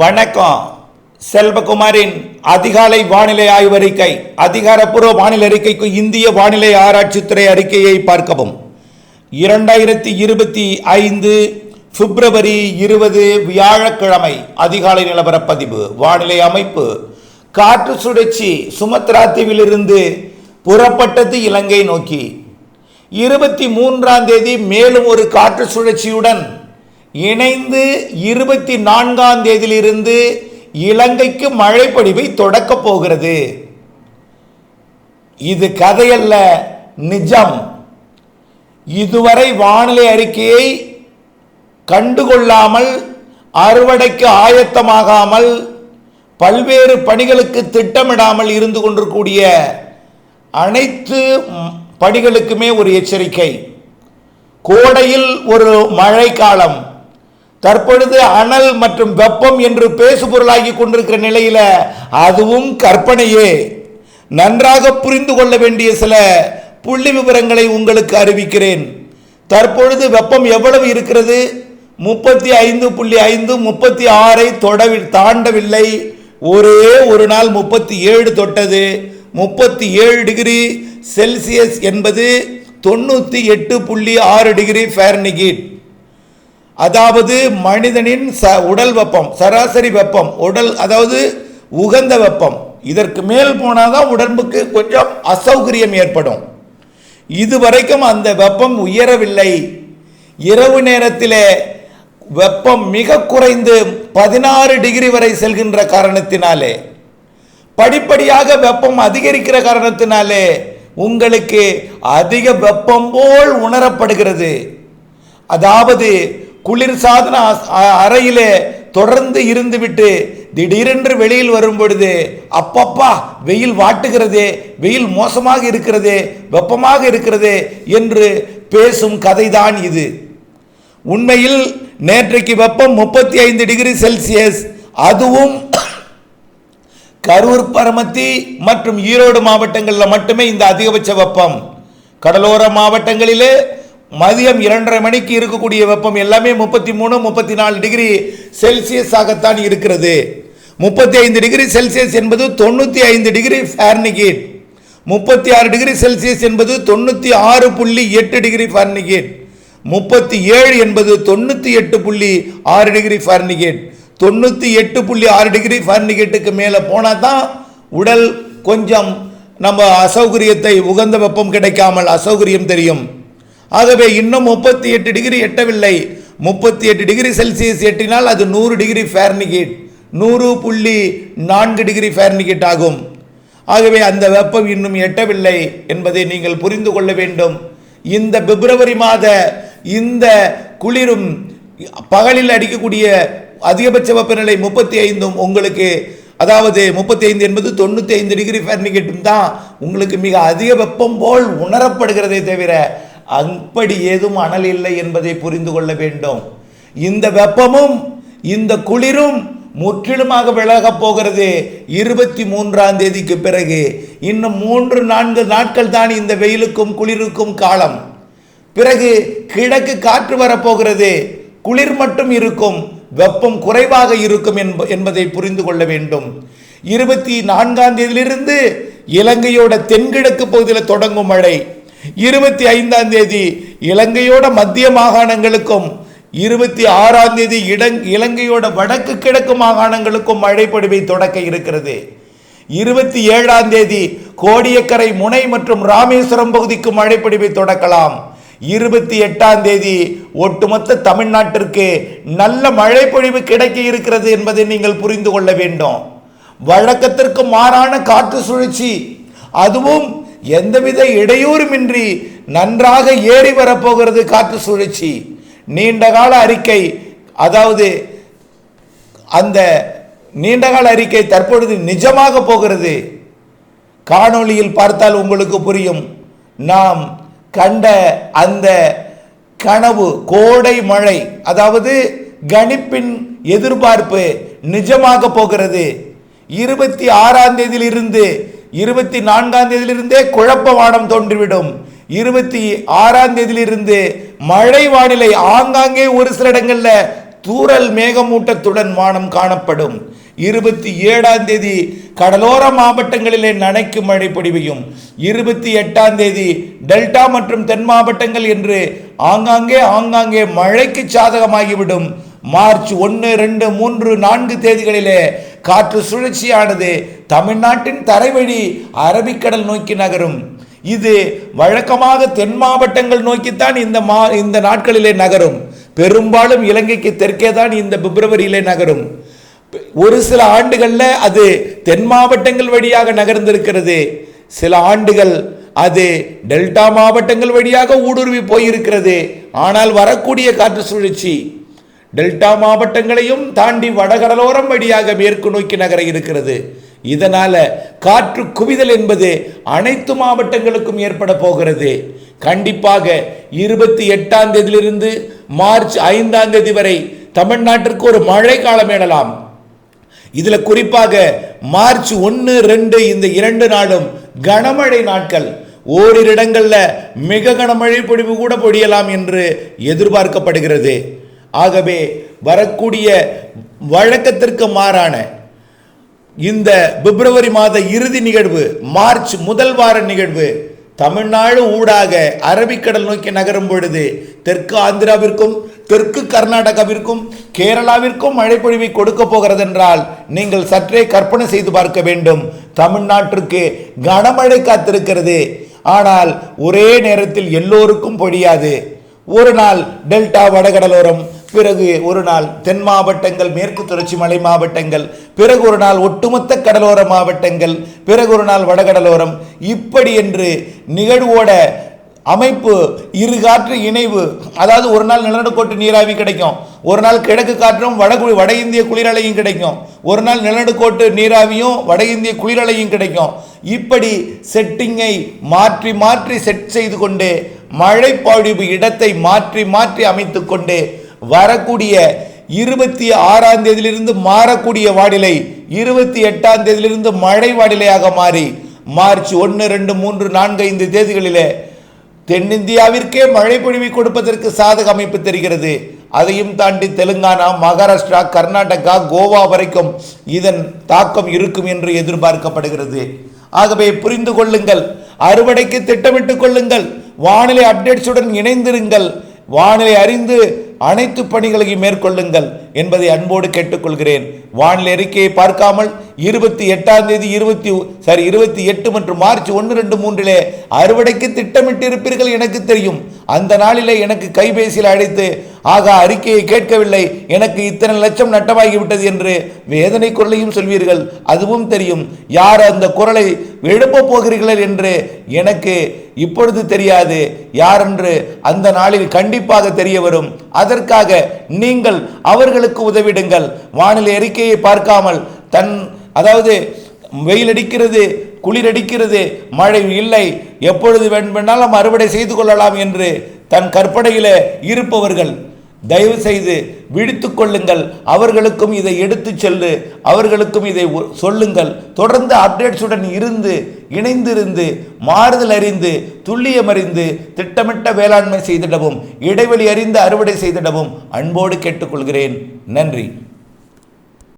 வணக்கம். செல்வகுமாரின் அதிகாலை வானிலை ஆய்வறிக்கை அதிகாரப்பூர்வ வானிலை அறிக்கைக்கு இந்திய வானிலை ஆராய்ச்சித்துறை அறிக்கையை பார்க்கவும். இரண்டாயிரத்தி இருபத்தி ஐந்து பிப்ரவரி இருபது வியாழக்கிழமை அதிகாலை நிலவரப்பதிவு. வானிலை அமைப்பு காற்று சுழற்சி சுமத்ரா தீவிலிருந்து புறப்பட்டது இலங்கை நோக்கி. இருபத்தி மூன்றாம் தேதி மேலும் ஒரு காற்று சுழற்சியுடன் இணைந்து இருபத்தி நான்காம் தேதியிலிருந்து இலங்கைக்கு மழைப்பொழிவை தொடக்கப் போகிறது. இது கதையல்ல நிஜம். இதுவரை வானிலை அறிக்கையை கண்டுகொள்ளாமல் அறுவடைக்கு ஆயத்தமாகாமல் பல்வேறு பணிகளுக்கு திட்டமிடாமல் இருந்து கொண்டிருக்கூடிய அனைத்து பணிகளுக்குமே ஒரு எச்சரிக்கை. கோடையில் ஒரு மழைக்காலம். தற்பொழுது அனல் மற்றும் வெப்பம் என்று பேசுபொருளாகி கொண்டிருக்கிற நிலையில் அதுவும் கற்பனையே. நன்றாக புரிந்து கொள்ள வேண்டிய சில புள்ளி விவரங்களை உங்களுக்கு அறிவிக்கிறேன். தற்பொழுது வெப்பம் எவ்வளவு இருக்கிறது? முப்பத்தி ஐந்து புள்ளி ஐந்து முப்பத்தி ஆறை தொடவி தாண்டவில்லை. ஒரே ஒரு நாள் முப்பத்தி ஏழு தொட்டது. முப்பத்தி ஏழு டிகிரி செல்சியஸ் என்பது தொண்ணூற்றி எட்டு புள்ளி ஆறு டிகிரி ஃபேர்னிகிட் அதாவது மனிதனின் ச உடல் வெப்பம் சராசரி வெப்பம் உடல் அதாவது உகந்த வெப்பம். இதற்கு மேல் போனால் தான் உடம்புக்கு கொஞ்சம் அசௌகரியம் ஏற்படும். இதுவரைக்கும் அந்த வெப்பம் உயரவில்லை. இரவு நேரத்திலே வெப்பம் மிக குறைந்து பதினாறு டிகிரி வரை செல்கின்ற காரணத்தினாலே படிப்படியாக வெப்பம் அதிகரிக்கிற காரணத்தினாலே உங்களுக்கு அதிக வெப்பம் போல் உணரப்படுகிறது. அதாவது குளிர் சாதன அ- அறையிலே தொடர்ந்து இருந்துவிட்டு திடீரென்று வெளியில் வரும் பொழுது அப்பப்பா வெயில் வாட்டுகிறதே வெயில் மோசமாக இருக்கிறதே வெப்பமாக இருக்கிறதே என்று பேசும் கதைதான் இது. உண்மையில் நேற்றைக்கு வெப்பம் முப்பத்தி ஐந்து டிகிரி செல்சியஸ். அதுவும் கரூர் பரமத்தி மற்றும் ஈரோடு மாவட்டங்களில் மட்டுமே இந்த அதிகபட்ச வெப்பம். கடலோர மாவட்டங்களிலே மதியம் இரண்டரை மணிக்கு இருக்கக்கூடிய வெப்பம் எல்லாமே முப்பத்தி மூணு முப்பத்தி நாலு டிகிரி செல்சியஸாகத்தான் இருக்கிறது. முப்பத்தி ஐந்து டிகிரி செல்சியஸ் என்பது தொண்ணூற்றி ஐந்து டிகிரி ஃபேர்னிகேட் முப்பத்தி ஆறு டிகிரி செல்சியஸ் என்பது தொண்ணூற்றி ஆறு புள்ளி எட்டு டிகிரி ஃபார்னிகேட் முப்பத்தி ஏழு என்பது தொண்ணூற்றி எட்டு புள்ளி ஆறு டிகிரி ஃபார்னிகேட் தொண்ணூற்றி எட்டு புள்ளி ஆறு டிகிரி ஃபார்னிகேட்டுக்கு மேலே போனால் தான் உடல் கொஞ்சம் நம்ம அசௌகரியத்தை உகந்த வெப்பம் கிடைக்காமல் அசௌகரியம் தெரியும். ஆகவே இன்னும் முப்பத்தி எட்டு டிகிரி எட்டவில்லை. முப்பத்தி எட்டு டிகிரி செல்சியஸ் எட்டினால் அது நூறு டிகிரி ஃபேர்னிகேட் நூறு புள்ளி நான்கு டிகிரி ஃபேர்னிகேட் ஆகும். ஆகவே அந்த வெப்பம் இன்னும் எட்டவில்லை என்பதை நீங்கள் புரிந்து கொள்ள வேண்டும். இந்த பிப்ரவரி மாத இந்த குளிரும் பகலில் அடிக்கக்கூடிய அதிகபட்ச வெப்பநிலை முப்பத்தி ஐந்தும் உங்களுக்கு அதாவது முப்பத்தி ஐந்து என்பது தொண்ணூற்றி ஐந்து டிகிரி ஃபேர்னிகேட்டும் தான். உங்களுக்கு மிக அதிக வெப்பம் போல் உணரப்படுகிறதே தவிர அப்படி ஏதும் அனல் இல்லை என்பதை புரிந்து கொள்ள வேண்டும். இந்த வெப்பமும் இந்த குளிரும் முற்றிலுமாக விலகப் போகிறது. இருபத்தி மூன்றாம் தேதிக்கு பிறகு இன்னும் மூன்று நான்கு நாட்கள் தான் இந்த வெயிலுக்கும் குளிருக்கும் காலம். பிறகு கிழக்கு காற்று வரப்போகிறது. குளிர் மட்டும் இருக்கும் வெப்பம் குறைவாக இருக்கும் என்ப என்பதை புரிந்து கொள்ள வேண்டும். இருபத்தி நான்காம் தேதியிலிருந்து இலங்கையோட தென்கிழக்கு பகுதியில் தொடங்கும் மழை. இருபத்தி ஐந்தாம் தேதி இலங்கையோட மத்திய மாகாணங்களுக்கும் இருபத்தி ஆறாம் தேதி இடங் இலங்கையோட வடக்கு கிழக்கு மாகாணங்களுக்கும் மழை தொடக்க இருக்கிறது. இருபத்தி ஏழாம் தேதி கோடியக்கரை முனை மற்றும் ராமேஸ்வரம் பகுதிக்கு மழைப்பொழிவை தொடக்கலாம். இருபத்தி எட்டாம் தேதி ஒட்டுமொத்த தமிழ்நாட்டிற்கு நல்ல மழைப்பொழிவு கிடைக்க இருக்கிறது என்பதை நீங்கள் புரிந்து கொள்ள வேண்டும். வழக்கத்திற்கு மாறான காற்று சுழற்சி அதுவும் எந்தவித இடையூறுமின்றி நன்றாக ஏறி வரப்போகிறது காற்று சுழற்சி நீண்டகால அறிக்கை அதாவது அந்த நீண்டகால அறிக்கை தற்பொழுது நிஜமாக போகிறது. காணொளியில் பார்த்தால் உங்களுக்கு புரியும். நாம் கண்ட அந்த கனவு கோடை மழை அதாவது கணிப்பின் எதிர்பார்ப்பு நிஜமாக போகிறது. இருபத்தி ஆறாம் தேதியிலிருந்து இருபத்தி நான்காம் தேதியிலிருந்தே குழப்ப வானம் தோன்றிவிடும். இருபத்தி ஆறாம் தேதியிலிருந்து மழை வானிலை ஆங்காங்கே ஒரு சில இடங்களில் தூரல் மேகமூட்டத்துடன் வானம் காணப்படும். இருபத்தி ஏழாம் தேதி கடலோர மாவட்டங்களிலே நனைக்கும் மழை பொழிவையும் இருபத்தி எட்டாம் தேதி டெல்டா மற்றும் தென் மாவட்டங்கள் என்று ஆங்காங்கே ஆங்காங்கே மழைக்கு சாதகமாகிவிடும். மார்ச் ஒன்று ரெண்டு மூன்று நான்கு தேதிகளிலே காற்று சுழற்சியானது தமிழ்நாட்டின் தரைவழி அரபிக்கடல் நோக்கி நகரும். இது வழக்கமாக தென் மாவட்டங்கள் நோக்கித்தான் இந்த மா இந்த நாட்களிலே நகரும். பெரும்பாலும் இலங்கைக்கு தெற்கே தான் இந்த பிப்ரவரியிலே நகரும். ஒரு சில ஆண்டுகளில் அது தென் மாவட்டங்கள் வழியாக நகர்ந்திருக்கிறது. சில ஆண்டுகள் அது டெல்டா மாவட்டங்கள் வழியாக ஊடுருவி போயிருக்கிறது. ஆனால் வரக்கூடிய காற்று சுழற்சி டெல்டா மாவட்டங்களையும் தாண்டி வடகடலோரம் வழியாக மேற்கு நோக்கி நகர இருக்கிறது. இதனால காற்று குவிதல் என்பது அனைத்து மாவட்டங்களுக்கும் ஏற்பட போகிறது. கண்டிப்பாக இருபத்தி எட்டாம் தேதியிலிருந்து மார்ச் ஐந்தாம் தேதி வரை தமிழ்நாட்டிற்கு ஒரு மழை காலம் எனலாம் இதில் குறிப்பாக மார்ச் ஒன்று ரெண்டு இந்த இரண்டு நாளும் கனமழை நாட்கள். ஓரிரு இடங்களில் மிக கனமழை பொழிவு கூட பொழியலாம் என்று எதிர்பார்க்கப்படுகிறது. ஆகவே வரக்கூடிய வழக்கத்திற்கு மாறான இந்த பிப்ரவரி மாத இறுதி நிகழ்வு மார்ச் முதல் வார நிகழ்வு தமிழ்நாடு ஊடாக அரபிக்கடல் நோக்கி நகரும் பொழுது தெற்கு ஆந்திராவிற்கும் தெற்கு கர்நாடகாவிற்கும் கேரளாவிற்கும் மழைப்பொழிவை கொடுக்க போகிறது என்றால் நீங்கள் சற்றே கற்பனை செய்து பார்க்க வேண்டும். தமிழ்நாட்டிற்கு கனமழை காத்திருக்கிறது. ஆனால் ஒரே நேரத்தில் எல்லோருக்கும் பொழியாது. ஒரு நாள் டெல்டா வடகடலோரம் பிறகு ஒரு நாள் தென் மாவட்டங்கள் மேற்கு தொடர்ச்சி மலை மாவட்டங்கள் பிறகு ஒரு நாள் ஒட்டுமொத்த கடலோர மாவட்டங்கள் பிறகு ஒரு நாள் வடகடலோரம். இப்படி என்று நிகழ்வோட அமைப்பு இரு காற்று இணைவு அதாவது ஒரு நாள் நிலநடுக்கோட்டு நீராவி கிடைக்கும். ஒரு நாள் கிழக்கு காற்றும் வட வட இந்திய குளிரலையும் கிடைக்கும். ஒரு நாள் நிலநடுக்கோட்டு நீராவியும் வட இந்திய குளிரலையும் கிடைக்கும். இப்படி செட்டிங்கை மாற்றி மாற்றி செட் செய்து கொண்டு மழை பொழிவு இடத்தை மாற்றி மாற்றி அமைத்து கொண்டு வரக்கூடிய இருபத்தி ஆறாம் தேதியிலிருந்து மாறக்கூடிய வானிலை இருபத்தி எட்டாம் தேதியிலிருந்து மழை வானிலையாக மாறி மார்ச் ஒன்று ரெண்டு மூன்று நான்கு ஐந்து தேதிகளிலே தென்னிந்தியாவிற்கே மழை பொழிவை கொடுப்பதற்கு சாதக அமைப்பு தெரிகிறது. அதையும் தாண்டி தெலுங்கானா மகாராஷ்டிரா கர்நாடகா கோவா வரைக்கும் இதன் தாக்கம் இருக்கும் என்று எதிர்பார்க்கப்படுகிறது. ஆகவே புரிந்து கொள்ளுங்கள் அறுவடைக்கு திட்டமிட்டுக் கொள்ளுங்கள் வானிலை அப்டேட்ஸுடன் இணைந்திருங்கள் வானிலை அறிந்து அனைத்து பணிகளையும் மேற்கொள்ளுங்கள் என்பதை அன்போடு கேட்டுக்கொள்கிறேன். வானிலை அறிக்கையை பார்க்காமல் இருபத்தி எட்டாம் தேதி இருபத்தி சாரி இருபத்தி எட்டு மற்றும் மார்ச் ஒன்று ரெண்டு மூன்றிலே அறுவடைக்கு திட்டமிட்டு இருப்பீர்கள் எனக்கு தெரியும். அந்த நாளிலே எனக்கு கைபேசியில் அழைத்து ஆகா அறிக்கையை கேட்கவில்லை. எனக்கு இத்தனை லட்சம் நட்டமாகிவிட்டது என்று வேதனை குரலையும் சொல்வீர்கள். அதுவும் தெரியும். யார் அந்த குரலை எழுப்பப் போகிறீர்கள் என்று எனக்கு இப்பொழுது தெரியாது. யார் என்று அந்த நாளில் கண்டிப்பாக தெரிய வரும். அதற்காக நீங்கள் அவர்களுக்கு உதவிடுங்கள். வானிலை அறிக்கையை பார்க்காமல் தன் அதாவது வெயில் அடிக்கிறது குளிர் அடிக்கிறது மழை இல்லை எப்பொழுது வேண்டுமென்றாலும் அறுவடை செய்து கொள்ளலாம் என்று தன் கற்பனையில் இருப்பவர்கள். தயவு செய்து விடுத்து கொள்ளுங்கள். அவர்களுக்கும் இதை எடுத்துச் செல்லு. அவர்களுக்கும் இதை சொல்லுங்கள். தொடர்ந்து அப்டேட்ஸுடன் இருந்து இணைந்திருந்து மாறுதல் அறிந்து துல்லியம் அறிந்து திட்டமிட்ட வேளாண்மை செய்திடவும் இடைவெளி அறிந்து அறுவடை செய்திடவும் அன்போடு கேட்டுக்கொள்கிறேன். நன்றி.